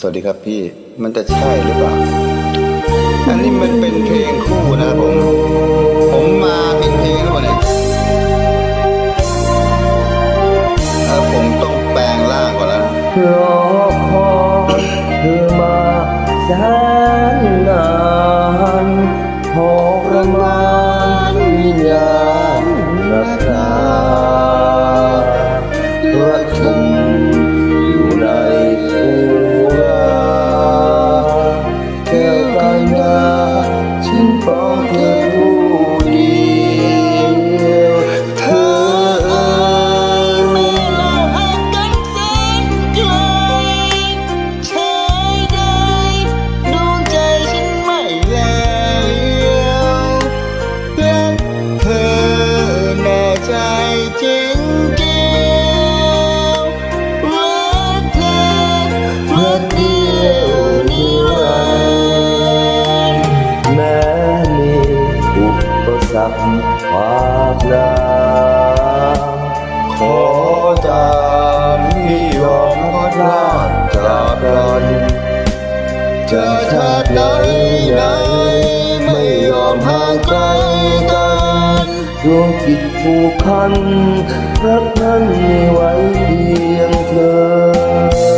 สวัสดีครับพี่ มันจะใช่หรือเปล่า อันนี้มันเป็นเพลงคู่นะผม ผมมาเป็นเพลงหรือเปล่าเนี่ยเออผมต้องแปลงร่างก่อนแล้ว ปสรรควากหน้าขอตามที่ยอมพลาดจากกันจะชาติไหนไหนไม่ยอมห่างไกลกันดวงจิตผูกพันรักนั้นมีไว้เพียงเธอ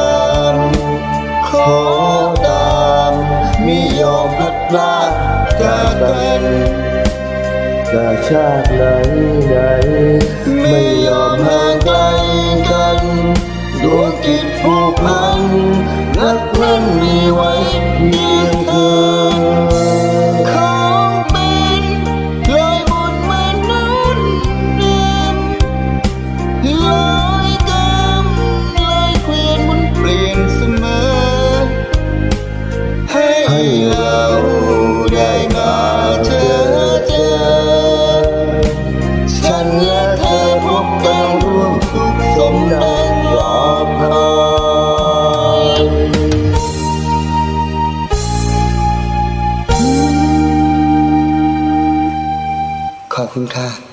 ขอตามมิยอมพัดพลาดจากกันจะชาติไหนไหนไม่ยอมห่างไกลกันดวงจิตผูกพันรักนั้นมีไว้เบกันร่วมสุขสมดังรอคอยขอบคุณค่ะ